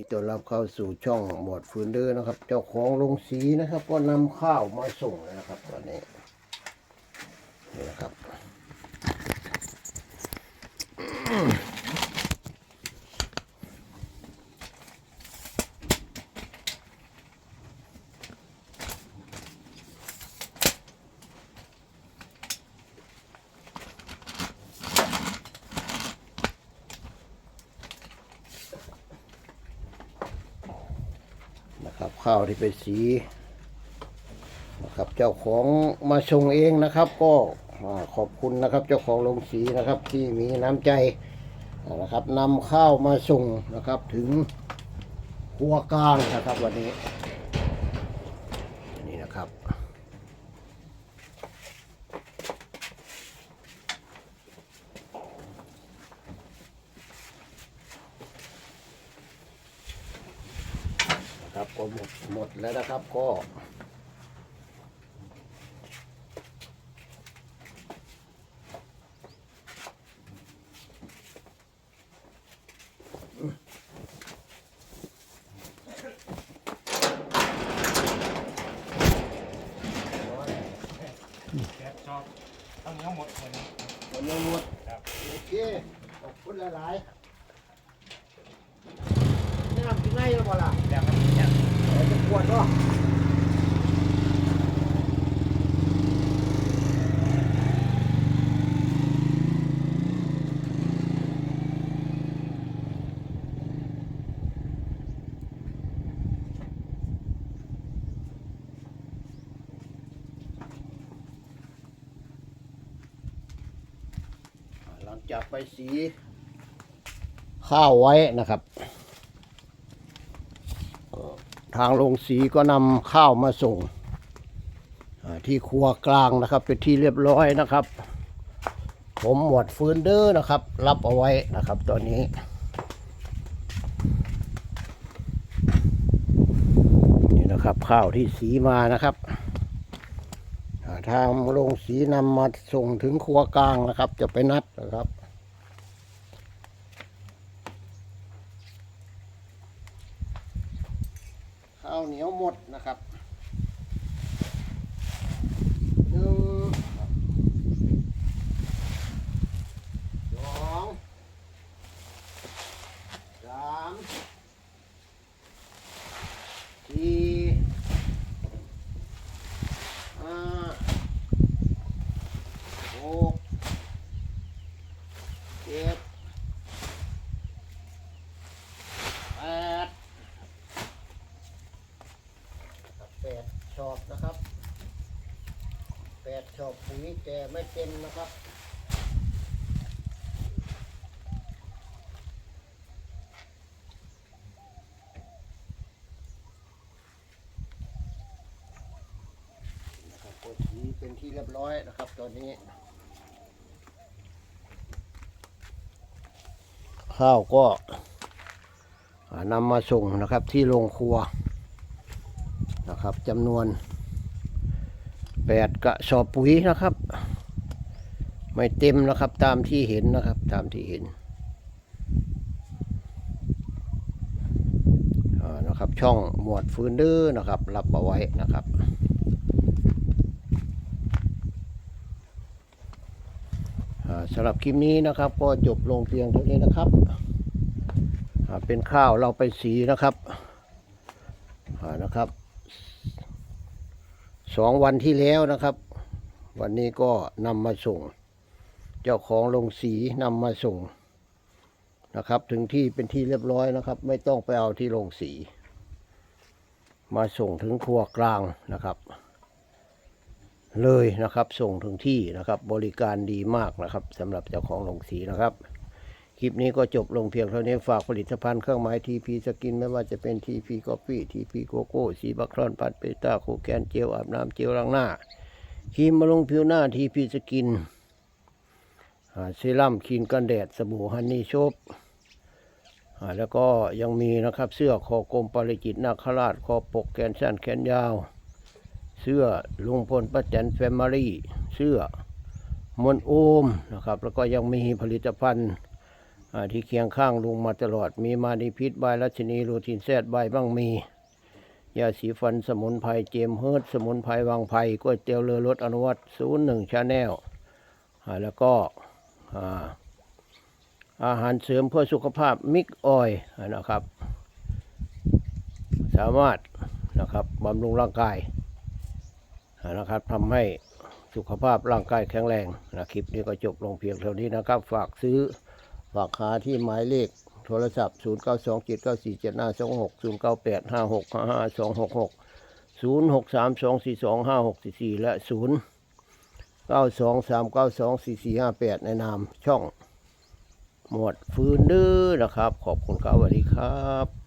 ีต้อนรับเข้าสู่ช่องหมวดฟืนเดอร์นะครับ เจ้าของโรงสีนะครับ ก็นำข้าวมาส่งนะครับตอนนี้นี่นะครับ ครับข้าวที่เป็นสีนะครับเจ้าของมาส่งเองนะครับ ก็ขอบคุณนะครับ เจ้าของโรงสีนะครับที่มีน้ำใจนะครับนำข้าวมาส่งนะครับถึงครัวกลางนะครับวันนี้นะครับ นะครับ ก็หมดหมดแล้วนะครับก็ แกะชอบต้องทั้งหมดเหมือนวันนี้หมดครับโอเค ขอบคุณหลายๆนี่ทำที่ไหนแล้วบ่ล่ะแบบ ปวดเนาะหลังจากไปสีข้าวไว้นะครับ ทางโรงสีก็นำข้าวมาส่งที่ครัวกลางนะครับ เป็นที่เรียบร้อยนะครับ ผมหมวดฟืนเดอร์นะครับ รับเอาไว้นะครับตอนนี้นี่นะครับข้าวที่สีมานะครับทางโรงสีนำมาส่งถึงครัวกลางนะครับ จะไปนัดนะครับ เอาเหนียวหมดนะครับหนึ่งสองสามสี่ห้าหกเจ็ดแปด แป ดชอบนะครับแปดชอบปุ๋ยแต่ไม่เต็มนะครับนะครับกดสีเป็นที่เรียบร้อยนะครับตอนนี้ข้าวก็นำมาส่งนะครับที่โรงครัว นะครับจำนวนแปดกระสอบปุ๋ยนะครับ ไม่เต็มนะครับตามที่เห็นนะครับตามที่เห็นนะครับ ช่องหมวดฟื้นดอร์นะครับ รับเอาไว้นะครับสำหรับคลิปนี้นะครับ ก็จบลงเพียงเท่านี้นะครับ เป็นข้าวเราไปสีนะครับนะครับ สองวันที่แล้วนะครับ วันนี้ก็นำมาส่ง เจ้าของโรงสีนำมาส่งนะครับ ถึงที่เป็นที่เรียบร้อยนะครับ ไม่ต้องไปเอาที่โรงสี มาส่งถึงครัวกลางนะครับ เลยนะครับส่งถึงที่นะครับ บริการดีมากนะครับสำหรับเจ้าของโรงสีนะครับ คลิปนี้ก็จบลงเพียงเท่านี้ฝากผลิตภัณฑ์เครื่องหมายทีพีสกินไม่ว่าจะเป็นทีพีกาแฟทีพีโกโก้สีบัครอนปัดเปต้าโคแกนเจลอาบน้ำเจลล้างหน้าครีมบำรุงผิวหน้าทีพีสกินเซรั่มครีมกันแดดสบู่ฮันนี่ชบอ่าแล้วก็ยังมีนะครับเสื้อคอกลมปริจิตนาคราชคอปกแขนสั้นแขนยาว เสื้อลุงพลป้าแตนแฟมิลี่ เสื้อมนโอมนะครับ แล้วก็ยังมีผลิตภัณฑ์ ที่เคียงข้างลุงมาตลอด มีมานิพิษใบรัชนีโรทินแซดใบบ้างมี ยาสีฟันสมุนไพรเจมเฮิร์ตสมุนไพรวางไผ่ก๋วยเตี๋ยวเรือรสอนุวัตศูนย์หนึ่งชาแนลแล้วก็อาอาหารเสริมเพื่อสุขภาพมิกออยนะครับ สามารถนะครับบำรุงร่างกายนะครับทำให้สุขภาพร่างกายแข็งแรงนะคลิปนี้ก็จบลงเพียงเท่านี้นะครับ ฝากซื้อ ฝากหาที่หมายเลขโทรศัพท์ 0 9 2 7 9 4 7 5 2 6 0 9 8 5 6 5 5 2 6 6 0 6 3 2 4 2 5 6 4 4 และ 0 9 2 3 9 2 4 4 5 8 ในนามช่อง หมวดฟื้นดื้อนะครับ ขอบคุณครับสวัสดีครับ